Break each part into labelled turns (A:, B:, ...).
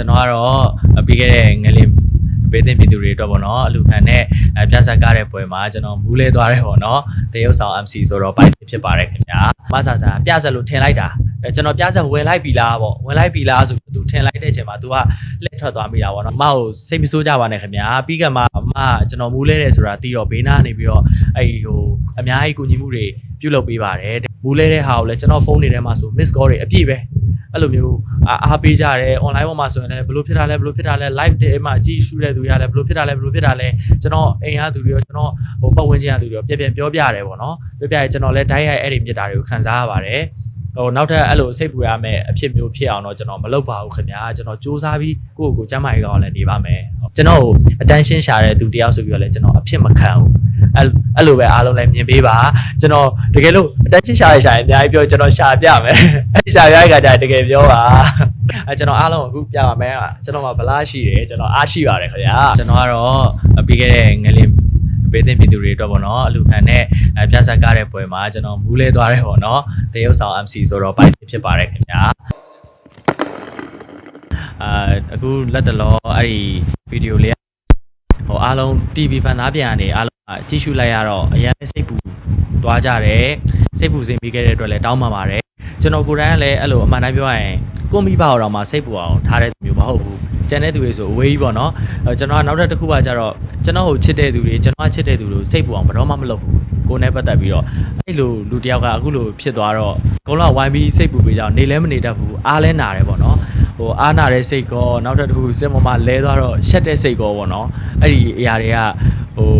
A: ကျွန်တော်ကတော့ပြီးခဲ့တဲ့ငလင်းပေးတဲ့ပြည်သူတွေအတွက်ပေါ့နော်အလူခံနဲ့အပြဆက်ကားတဲ့ပွဲမှာကျွန်တော်မူးလဲသွားတယ်ပေါ့နော်တရုတ်ဆောင် MC ဆိုတော့ပိုင်ဖြစ်ပါတယ်ခင်ဗျာမဆာဆာပြဆက်လို့ထင်လိုက်တာအဲကျွန်တော်ပြဆက်ဝင်လိုက်ပြီလားပေါ့ဝင်လိုက်ပြီလားဆိုသူထင်လိုက်တဲ့အချိန်မှာ तू ကလက်ထွက်သွားမိတာပေါ့နော်အမကိုစိတ်မဆိုးကြပါနဲ့ခင်ဗျာပြီးကမှအမကျွန်တော်မူးလဲတယ်ဆိုတာတီးတော့ဘေးနားနေပြီးတော့အဲ့ဟိုအများကြီးကူညီမှုတွေပြုလုပ်ပေးပါတယ်မူးလဲတဲ့ဟာကိုလည်းကျွန်တော်ဖုန်းနေထဲမှာဆို miss call တွေအပြည့်ပဲ အဲ့လိုမျိုးအားအားပေးကြတယ် online ပေါ်မှာဆိုရင်လည်းဘယ်လိုဖြစ်တာလဲဘယ်လိုဖြစ်တာလဲ live တွေမှာအကြည့်ရှုတဲ့သူရလဲဘယ်လိုဖြစ်တာလဲဘယ်လိုဖြစ်တာလဲကျွန်တော်အိမ်ရသူတွေရောကျွန်တော်ဟိုပတ်ဝန်းကျင်ရသူတွေရောပြပြန်ပြောပြရတယ်ပေါ့နော်ပြောပြရင်ကျွန်တော်လည်း diet အဲ့ဒီမြစ်တာတွေကိုခံစားရပါတယ် ဟိုနောက်ထပ်အဲ့လိုစိတ်ပူရမယ့်အဖြစ်မျိုးဖြစ်အောင်တော့ကျွန်တော်မလုပ်ပါဘူးခင်ဗျာကျွန်တော်စူးစမ်းပြီးကိုယ့်ကိုယ်ကိုကျမ်းမာရေးကောင်းလည်းနေပါမယ်ကျွန်တော်ကို attention ရှာတဲ့သူတယောက်ဆိုပြီးတော့လည်းကျွန်တော်အဖြစ်မခံဘူးအဲ့အဲ့လိုပဲအားလုံးလည်းမြင်ပေးပါကျွန်တော်တကယ်လို့ attention ရှာရရှာရင်အများကြီးပြောကျွန်တော်ရှာပြမယ်အဲ့ရှာရရကကြတကယ်ပြောပါအဲကျွန်တော်အားလုံးအခုပြပါမယ်ကျွန်တော်မှာဗလားရှိတယ်ကျွန်တော်အားရှိပါတယ်ခင်ဗျာကျွန်တော်ကတော့ပြီးခဲ့တဲ့ငလင်း ပေးတဲ့ပြည်သူတွေအတွက်ပေါ့နော်အလူခံနဲ့အပြဆက်ကားတဲ့ပွဲမှာကျွန်တော်မူးလဲသွားတယ်ပေါ့နော်တရုတ်ဆောင် MC ဆိုတော့ပိုင်ဖြစ်ပါတယ်ခင်ဗျာအာအခုလက်တလောအဲ့ဒီဗီဒီယိုလေးဟိုအားလုံး TV ဖန်သားပြန်ကနေအားလုံးကြည့်ရှုလိုက်ရတော့အရင်စိတ်ပူသွားကြတယ်စိတ်ပူစိမ်ပြီးခဲ့တဲ့အတွက်လည်းတောင်းပန်ပါတယ်ကျွန်တော်ကိုယ်တိုင်ကလည်းအဲ့လိုအမှန်တိုင်းပြောရရင်ကိုမိဘတော်မှာစိတ်ပူအောင်ထားတဲ့သူမျိုးမဟုတ်ဘူး ကျန်တဲ့သူတွေဆိုအဝေးကြီးပေါ့နော်အဲကျွန်တော်ကနောက်ထပ်တစ်ခုကကြတော့ကျွန်တော်ကိုချစ်တဲ့သူတွေကျွန်တော်ကချစ်တဲ့သူတို့စိတ်ပူအောင်ဘယ်တော့မှမလုပ်ဘူးကိုယ်နဲ့ပတ်သက်ပြီးတော့အဲ့လိုလူတယောက်ကအခုလိုဖြစ်သွားတော့ကုန်းလောက်ဝိုင်းပြီးစိတ်ပူပြီးကြအောင်နေလဲမနေတတ်ဘူးအားလဲနာတယ်ပေါ့နော်ဟိုအားနာတဲ့စိတ်ကောနောက်ထပ်တစ်ခုစင်ပေါ်မှာလဲသွားတော့ရှက်တဲ့စိတ်ကောပေါ့နော်အဲ့ဒီအရာတွေကဟို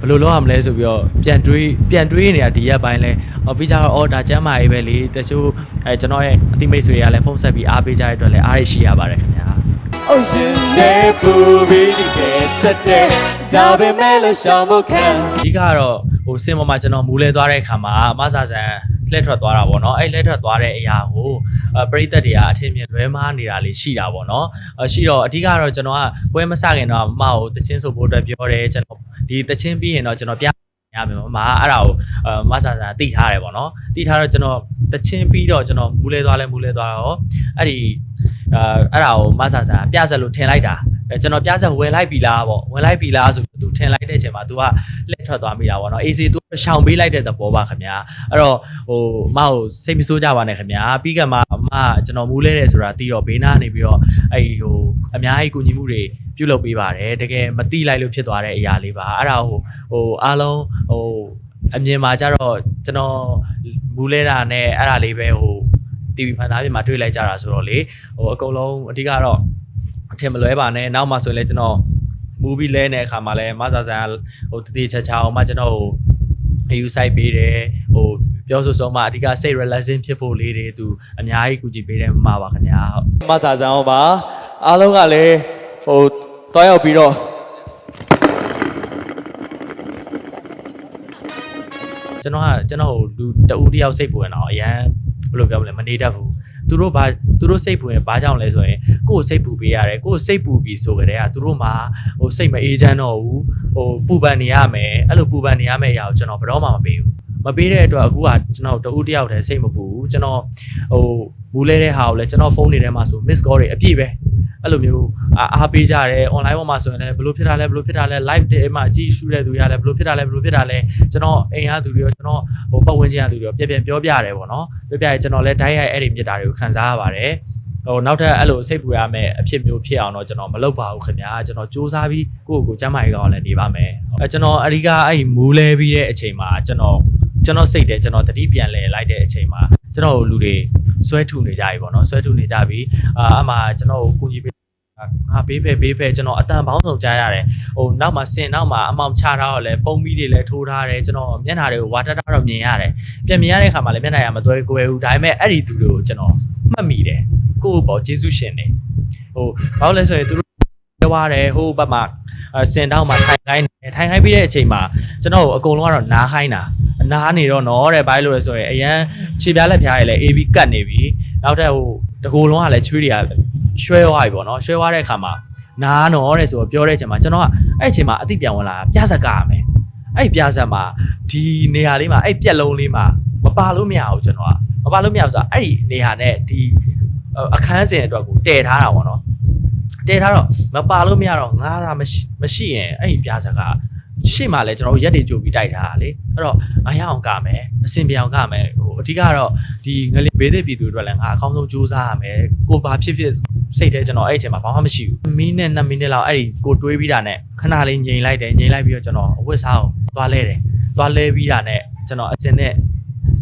A: ဘယ်လိုလုပ်ရမလဲဆိုပြီးတော့ပြန်တွေးပြန်တွေးနေတာဒီရက်ပိုင်းလဲဟောပြီးကြတော့အော်ဒါကျမ်းမာရေးပဲလေတချို့အဲကျွန်တော်ရဲ့အတိမိတ်ဆွေတွေကလည်းဖုန်းဆက်ပြီးအားပေးကြတဲ့အတွက်လည်းအားရရှိရပါတယ်ခင်ဗျာ
B: Oh, you never really get set. ဒါပေမဲ့လည်းရှောင်ဖို့ခံ
A: အဓိကကတော့ဟိုစင်ပေါ်မှာကျွန်တော်မူးလဲသွားတဲ့အခါမှာမဆာဆန်လှည့်ထွက်သွားတာပေါ့နော်အဲ့လှည့်ထွက်သွားတဲ့အရာကိုအပရိသတ်တွေကအထင်မြင်လွဲမားနေတာလေးရှိတာပေါ့နော်အရှိတော့အဓိကတော့ကျွန်တော်ကပွဲမစခင်တော့မမကိုတချင်းဆိုဖို့အတွက်ပြောတယ်ကျွန်တော်ဒီတချင်းပြီးရင်တော့ကျွန်တော်ပြရမယ်မမအဲ့ဒါကိုအမဆာဆန်တိထားတယ်ပေါ့နော်တိထားတော့ကျွန်တော်တချင်းပြီးတော့ကျွန်တော်မူးလဲသွားလဲမူးလဲသွားတော့အဲ့ဒီ အဲအဲ့ဒါကိုမဆာဆန်ပြဆက်လို့ထင်လိုက်တာအဲကျွန်တော်ပြဆက်ဝင်လိုက်ပြီလားပေါ့ဝင်လိုက်ပြီလားဆိုသူထင်လိုက်တဲ့အချိန်မှာ तू ကလက်ထွက်သွားမိတာပေါ့နော် AC သူရှောင်ပေးလိုက်တဲ့သဘောပါခင်ဗျာအဲ့တော့ဟိုမကိုစိတ်မဆိုးကြပါနဲ့ခင်ဗျာပြီးကမှအမကျွန်တော်မူးလဲတယ်ဆိုတာတီးတော့ဘေးနားနေပြီးတော့အဲ့ဟိုအများကြီးကူညီမှုတွေပြုလုပ်ပေးပါတယ်တကယ်မတိလိုက်လို့ဖြစ်သွားတဲ့အရာလေးပါအဲ့ဒါဟိုဟိုအားလုံးဟိုအမြင်မှာကြတော့ကျွန်တော်မူးလဲတာနဲ့အဲ့ဒါလေးပဲဟို TV ဖန်သားပြင်မှာတွေ့လိုက်ကြတာဆိုတော့လေဟိုအကုန်လုံးအဓိကတော့အထင်မလွဲပါနဲ့နောက်မှဆိုရင်လည်းကျွန်တော် movie လဲတဲ့အခါမှာလည်းမဆာဆန်ဟိုတတိချာချာအောင်မှကျွန်တော်ဟိုအယူဆိုင်ပေးတယ်ဟိုပြောဆိုဆုံးမှအဓိကစိတ် relaxing ဖြစ်ဖို့လေးတွေသူအများကြီးကူညီပေးတယ်မမပါခင်ဗျာဟုတ်
B: မဆာဆန်အောင်ပါအားလုံးကလည်းဟိုတွားရောက်ပြီးတော့
A: ကျွန်တော်ကကျွန်တော်ဟိုလူတဦးတယောက်စိတ်ပူရင်တော့အရန် ဘယ်လိုပြောမလဲမနေတတ်ဘူးသူတို့ဘာသူတို့စိတ်ပူရင်ဘာကြောင့်လဲဆိုရင်ကိုယ်စိတ်ပူပေးရတယ်ကိုယ်စိတ်ပူပြီးဆိုကြတဲ့ကသူတို့မှာဟိုစိတ်မအေးချမ်းတော့ဘူးဟိုပူပန်နေရမယ်အဲ့လိုပူပန်နေရမယ့်အရာကိုကျွန်တော်ဘယ်တော့မှမပေးဘူးမပေးတဲ့အတွက်အခုကကျွန်တော်တဦးတယောက်တည်းစိတ်မပူဘူးကျွန်တော်ဟိုမူးလဲတဲ့ဟာကိုလည်းကျွန်တော်ဖုန်းနေထဲမှာဆို miss call တွေအပြည့်ပဲ အဲ့လိုမျိုးအားအားပေးကြတယ် online ပေါ်မှာဆိုရင်လည်းဘယ်လိုဖြစ်တာလဲဘယ်လိုဖြစ်တာလဲ live တွေမှာအကြည့်ရှုတဲ့သူရလဲဘယ်လိုဖြစ်တာလဲဘယ်လိုဖြစ်တာလဲကျွန်တော်အိမ်ရသူတွေရောကျွန်တော်ဟိုပတ်ဝန်းကျင်ရသူတွေရောပြပြန်ပြောပြရတယ်ပေါ့နော်ပြောပြရင်ကျွန်တော်လည်း diet အဲ့ဒီမြစ်တာတွေကိုခံစားရပါတယ်ဟိုနောက်ထပ်အဲ့လိုစိတ်ပူရမယ့်အဖြစ်မျိုးဖြစ်အောင်တော့ကျွန်တော်မလုပ်ပါဘူးခင်ဗျာကျွန်တော်စူးစမ်းပြီးကိုယ့်ကိုယ်ကိုကျမ်းမာရေးကောင်းလည်းနေပါမယ်အဲကျွန်တော်အဓိကအဲ့ဒီမူးလဲပြီးတဲ့အချိန်မှာကျွန်တော်ကျွန်တော်စိတ်တယ်ကျွန်တော်တတိပြန်လဲလိုက်တဲ့အချိန်မှာကျွန်တော်လူတွေ ဆွဲထုနေကြပြီပေါ့နော်ဆွဲထုနေကြပြီအာအမှကျွန်တော်ကိုကိုကြီးပေးငါဘေးဖဲဘေးဖဲကျွန်တော်အတန်ပေါင်းစုံကြားရတယ်ဟိုနောက်မှာစင်နောက်မှာအမောင်ချထားတော့လဲဖုန်းမီးတွေလည်းထိုးထားတယ်ကျွန်တော်မျက်နှာတွေကိုဝါတက်တာတော့မြင်ရတယ်ပြန်မြင်ရတဲ့အခါမှာလည်းမျက်နှာရမသွဲကိုယ်ဘူးဒါပေမဲ့အဲ့ဒီသူတွေကိုကျွန်တော်မှတ်မိတယ်ကိုယ့်ဘောကျေးဇူးရှင်တယ်ဟိုဘာလို့လဲဆိုရင်သူတို့ပြောရတယ်ဟိုဘက်မှာအဲစင်တောက်မှာထိုင်ခိုင်းတယ်ထိုင်ခိုင်းပြီးတဲ့အချိန်မှာကျွန်တော်အကုန်လုံးကတော့နားခိုင်းတာ နားနေတော့နော်တဲ့ဘိုင်းလို့လဲဆိုရင်အရန်ခြေပြားလက်ပြားရည်လဲ AB ကတ်နေပြီနောက်ထပ်ဟိုတကူလုံးကလည်းချွေးတွေကရွှဲသွားပြီပေါ့နော်ရွှဲသွားတဲ့အခါမှာနားနော်တဲ့ဆိုတော့ပြောတဲ့အချိန်မှာကျွန်တော်ကအဲ့အချိန်မှာအတိပြန်ဝင်လာတာပြဇက်ကရမယ်အဲ့ပြဇက်မှာဒီနေရာလေးမှာအဲ့ပြက်လုံးလေးမှာမပါလို့မရဘူးကျွန်တော်ကမပါလို့မရဘူးဆိုတော့အဲ့ဒီနေရာနဲ့ဒီအခန်းစဉ်အတွက်ကိုတည်ထားတာပေါ့နော်တဲထားတော့မပါလို့မရတော့ငါးသာမရှိမရှိရင်အဲ့ဒီပြားစကား ရှေ့မှာလဲကျွန်တော်တို့ရက်တွေကြိုပြီးတိုက်ထားတာလေအဲ့တော့ငါရအောင်ကမယ်အစင်ပြောင်ကမယ်ဟိုအဓိကတော့ဒီငလင်ဘေးတဲ့ပြည်သူတွေအတွက်လည်းငါအကောင်းဆုံးစူးစမ်းရမယ်ကိုဘာဖြစ်ဖြစ်စိတ်ထဲကျွန်တော်အဲ့အချိန်မှာဘာမှမရှိဘူးမိနစ်2မိနစ်လောက်အဲ့ဒီကိုတွေးပြီးတာနဲ့ခဏလေးငြိမ်လိုက်တယ်ငြိမ်လိုက်ပြီးတော့ကျွန်တော်အဝတ်စားအောင်သွားလဲတယ်သွားလဲပြီးတာနဲ့ကျွန်တော်အစင်နဲ့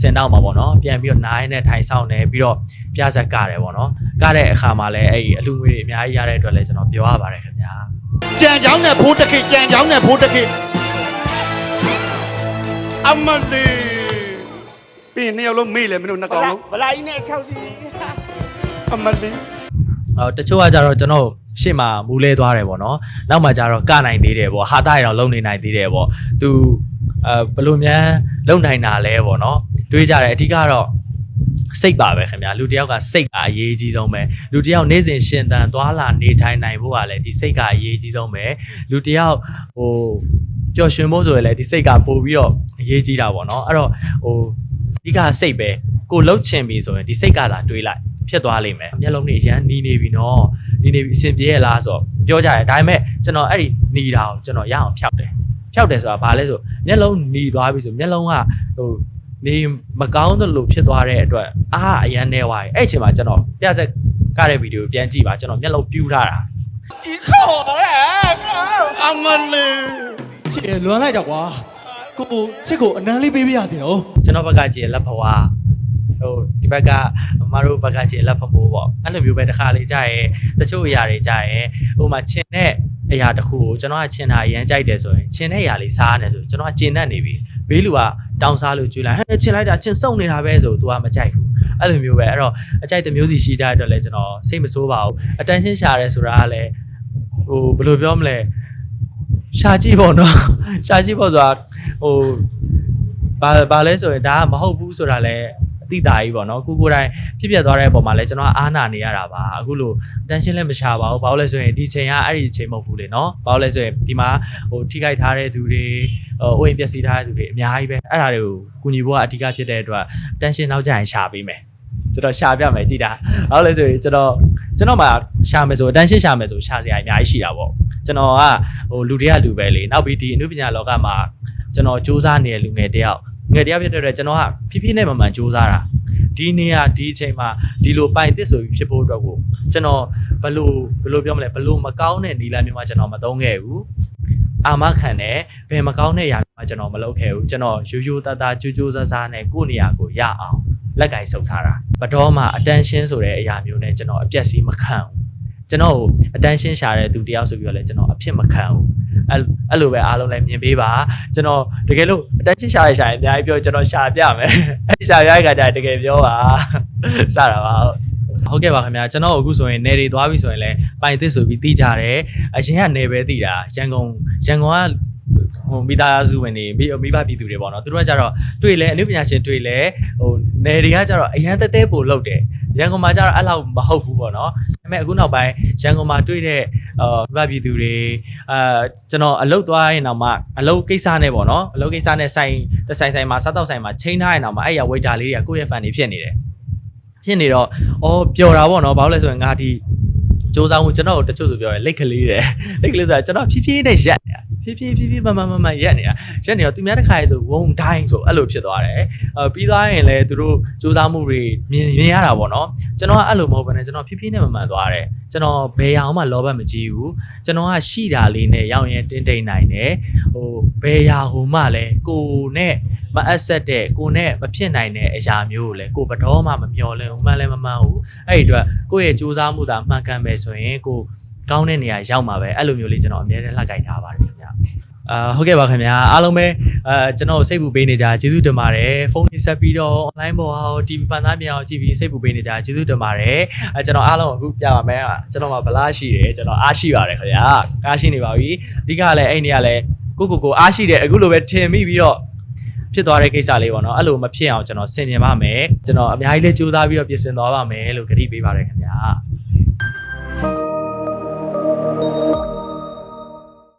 A: စင်တော့မှာပေါ့နော်ပြန်ပြီးတော့နားရနဲ့ထိုင်ဆောင်နေပြီးတော့ပြဇက်ကတယ်ပေါ့နော်ကတဲ့အခါမှာလည်းအဲ့ဒီအလူငွေတွေအများကြီးရတဲ့အတွက်လည်းကျွန်တော်ပြောရပါတယ်ခင်ဗျာ
C: ကြံချောင်းနဲ့ဖိုးတစ်ခေတ်ကြံချောင်းနဲ့ဖိုးတစ်ခေတ်အမလေးပြီးရင်နှစ်ယောက်လုံးမေ့လေမင်းတို့နှစ်ကောင်လုံး
D: ဗလာကြီးနဲ့6စီ
C: အမလေး
A: အော်တချို့ကကြတော့ကျွန်တော်ရှေ့မှာမူလဲသွားတယ်ပေါ့နော်နောက်မှကြတော့ကနိုင်သေးတယ်ပေါ့ဟာတာရအောင်လုံနေနိုင်သေးတယ်ပေါ့သူအဲဘယ်လိုများလုံနိုင်တာလဲပေါ့နော် တွေးကြတယ်အဓိကတော့စိတ်ပါပဲခင်ဗျာလူတစ်ယောက်ကစိတ်ကအရေးကြီးဆုံးပဲလူတစ်ယောက်နေ့စဉ်ရှင်သန်သွားလာနေထိုင်နိုင်ဖို့ကလည်းဒီစိတ်ကအရေးကြီးဆုံးပဲလူတစ်ယောက်ဟိုပျော်ရွှင်ဖို့ဆိုရင်လည်းဒီစိတ်ကပို့ပြီးတော့အရေးကြီးတာပေါ့နော်အဲ့တော့ဟိုအဓိကစိတ်ပဲကိုလှုပ်ချင်ပြီဆိုရင်ဒီစိတ်ကသာတွေးလိုက်ဖြစ်သွားလိမ့်မယ်မျက်လုံးတွေအရန်နီးနေပြီနော်နီးနေပြီအဆင်ပြေရလားဆိုတော့ပြောကြတယ်ဒါပေမဲ့ကျွန်တော်အဲ့ဒီနီးတာကိုကျွန်တော်ရအောင်ဖျောက်တယ်ဖျောက်တယ်ဆိုတာဘာလဲဆိုမျက်လုံးနီးသွားပြီဆိုမျက်လုံးကဟို နေမကောင်းသလိုဖြစ်သွားတဲ့အတွက်အားအရန်နေသွားပြီအဲ့အချိန်မှာကျွန်တော်ပြဆက်ကတဲ့ဗီဒီယိုပြန်ကြည့်ပါကျွန်တော်မျက်လုံးပြူးထားတာ
D: ကြီးခေါ်တယ်
C: အမလေး
B: ချစ်လွမ်းလိုက်တော့ကွာကိုကိုချစ်ကိုအနမ်းလေးပေးပြရစီနော်
A: ကျွန်တော်ဘက်ကကြည်လက်ဖွာဟိုဒီဘက်ကမတို့ဘက်ကကြည်လက်ဖမိုးပေါ့အဲ့လိုမျိုးပဲတစ်ခါလေးကြာရဲတချို့အရာတွေကြာရဲဟိုမှာချင်းတဲ့အရာတစ်ခုကိုကျွန်တော်ကချင်းတာအရန်ကြိုက်တယ်ဆိုရင်ချင်းတဲ့အရာလေးစားရတယ်ဆိုကျွန်တော်ကကျင်တတ်နေပြီဘေးလူက တောင်းစားလို့ကြွေးလိုက်ဟဲ့ချင်းလိုက်တာချင်းစုံနေတာပဲဆို तू ကမကြိုက်ဘူးအဲ့လိုမျိုးပဲအဲ့တော့အကြိုက်တစ်မျိုးစီရှိကြတဲ့အတွက်လည်းကျွန်တော်စိတ်မဆိုးပါဘူး attention ရှာရဲဆိုတာကလည်းဟိုဘယ်လိုပြောမလဲရှာကြည့်ပေါ့နော်ရှာကြည့်ပေါ့ဆိုတာဟိုဘာဘာလဲဆိုရင်ဒါကမဟုတ်ဘူးဆိုတာလဲအ တိတာကြီးပေါ့နော်ကိုကိုယ်တိုင်ဖြစ်ပြသွားတဲ့ပုံမှာလဲကျွန်တော်အားနာနေရတာပါအခုလို့ tension လည်းမချပါဘူးဘာလို့လဲဆိုရင်ဒီချိန်ကအဲ့ဒီချိန်မဟုတ်ဘူးလေနော်ဘာလို့လဲဆိုရင်ဒီမှာဟိုထိခိုက်ထားတဲ့သူတွေဟိုအိုးအိမ်ပျက်စီးထားတဲ့သူတွေအများကြီးပဲအဲ့ဒါတွေကိုကုညီဖို့ကအဓိကဖြစ်တဲ့အတွက် tension နောက်ကျရင်ရှာပေးမယ်ကျွန်တော်ရှာပြမယ်ကြည်တာဘာလို့လဲဆိုရင်ကျွန်တော်ကျွန်တော်မှရှာမယ်ဆို attention ရှာမယ်ဆိုရှာစရာအများကြီးရှိတာပေါ့ကျွန်တော်ကဟိုလူတွေကလူပဲလေနောက်ပြီးဒီအနုပညာလောကမှာကျွန်တော်စူးစမ်းနေတဲ့လူငယ်တယောက် ငယ်တရားဖြစ်တဲ့အတွက်ကျွန်တော်ကဖြည်းဖြည်းနဲ့မှန်မှန်စူးစမ်းတာဒီနေရာဒီအချိန်မှာဒီလိုပိုင်တစ်ဆိုပြီးဖြစ်ဖို့အတွက်ကိုကျွန်တော်ဘလို့ဘလို့ပြောမလဲဘလို့မကောင်းတဲ့နီလာမျိုးမှကျွန်တော်မသုံးခဲ့ဘူးအာမခံတယ်ဘယ်မကောင်းတဲ့ຢာမျိုးမှကျွန်တော်မလုပ်ခဲ့ဘူးကျွန်တော်ရိုးရိုးသားသားကြိုးကြိုးစားစားနဲ့ကိုယ့်နေရာကိုရအောင်လက်ကင်ဆုပ်ထားတာဘတော်မှာ attention ဆိုတဲ့အရာမျိုးနဲ့ကျွန်တော်အပြက်စီးမခံဘူးကျွန်တော်ကို attention ရှာတဲ့သူတယောက်ဆိုပြီးတော့လည်းကျွန်တော်အဖြစ်မခံဘူး အဲ့အဲ့လိုပဲအားလုံးလည်းမြင်ပေးပါကျွန်တော်တကယ်လို့ attention ရှာရရှာရင်အများကြီးပြောကျွန်တော်ရှာပြမယ်အဲ့ရှာပြရတဲ့ခါကျရင်တကယ်ပြောပါစတာပါဟုတ်ကဲ့ပါခင်ဗျာကျွန်တော်အခုဆိုရင်နေတွေသွားပြီဆိုရင်လည်းပိုင်သစ်ဆိုပြီးသိကြတယ်အရင်ကနေပဲသိတာရန်ကုန်ရန်ကုန်ကဟိုမိသားစုဝင်တွေမိမိဘပြည်သူတွေပေါ့နော်သူတို့ကကြတော့တွေ့လဲအနုပညာရှင်တွေ့လဲဟိုနေတွေကကြတော့အရန်တဲတဲပို့လုပ်တယ် ရန်ကုန်မှာကြတော့အဲ့လောက်မဟုတ်ဘူးပေါ့နော်ဒါပေမဲ့အခုနောက်ပိုင်းရန်ကုန်မှာတွေ့တဲ့အာမိဘပြည်သူတွေအာကျွန်တော်အလုပ်သွားရင်တော့မှအလုပ်ကိစ္စနဲ့ပေါ့နော်အလုပ်ကိစ္စနဲ့ဆိုင်တစ်ဆိုင်ဆိုင်မှာစားတော့ဆိုင်မှာချိန်ထားရင်တော့မှအဲ့ရဝိတာလေးတွေကကိုယ့်ရဲ့ fan တွေဖြစ်နေတယ်ဖြစ်နေတော့အော်ပျော်တာပေါ့နော်ဘာလို့လဲဆိုရင်ငါဒီစူးစမ်းမှုကျွန်တော်တို့တချို့ဆိုပြောရင်လက်ကလေးတယ်လက်ကလေးဆိုတာကျွန်တော်ဖြည်းဖြည်းနဲ့ရက်နေတာ ဖြည်းဖြည်းဖြည်းဖြည်းမမမမရက်နေတာရက်နေတော့သူများတစ်ခါရေဆိုဝုံတိုင်းဆိုအဲ့လိုဖြစ်သွားတယ်အဲပြီးသွားရင်လည်းသူတို့စူးစမ်းမှုတွေမြင်မြင်ရတာပေါ့နော်ကျွန်တော်ကအဲ့လိုမဟုတ်ဘဲနဲ့ကျွန်တော်ဖြည်းဖြည်းနဲ့မမှန်သွားတယ်ကျွန်တော်ဘယ်အောင်မှလောဘမကြီးဘူးကျွန်တော်ကရှိတာလေးနဲ့ရောင်းရင်တင်းတိမ်နိုင်တယ်ဟိုဘယ်ရာဟိုမှလည်းကိုနဲ့မအပ်ဆက်တဲ့ကိုနဲ့မဖြစ်နိုင်တဲ့အရာမျိုးကိုလည်းကိုဘတော်မှမမျော်လင့်ဘူးမှန်လည်းမမှန်ဘူးအဲ့ဒီအတွက်ကိုယ့်ရဲ့စူးစမ်းမှုသာမှန်ကန်ပဲဆိုရင်ကို ကောင်းတဲ့နေရာရောက်မှာပဲအဲ့လိုမျိုးလေးကျွန်တော်အများနဲ့လှကြိုက်ထားပါတယ်ခင်ဗျာအာဟုတ်ကဲ့ပါခင်ဗျာအားလုံးပဲအဲကျွန်တော်စိတ်ပူပေးနေကြကျေးဇူးတင်ပါတယ်ဖုန်းလေးဆက်ပြီးတော့ online ပေါ်ဟာ TV ပန်သားမြောင်ကြည့်ပြီးစိတ်ပူပေးနေကြကျေးဇူးတင်ပါတယ်အဲကျွန်တော်အားလုံးအခုပြပါမယ်ကျွန်တော်မှာဗလားရှိတယ်ကျွန်တော်အားရှိပါတယ်ခင်ဗျာအားရှိနေပါပြီအဓိကလည်းအဲ့နေရလဲကိုကိုကိုအားရှိတယ်အခုလိုပဲထင်မိပြီးတော့ဖြစ်သွားတဲ့ကိစ္စလေးပေါ့နော်အဲ့လိုမဖြစ်အောင်ကျွန်တော်ဆင်ခြင်ပါမယ်ကျွန်တော်အများကြီးလေးစူးစမ်းပြီးတော့ပြင်ဆင်သွားပါမယ်လို့ကတိပေးပါတယ်ခင်ဗျာ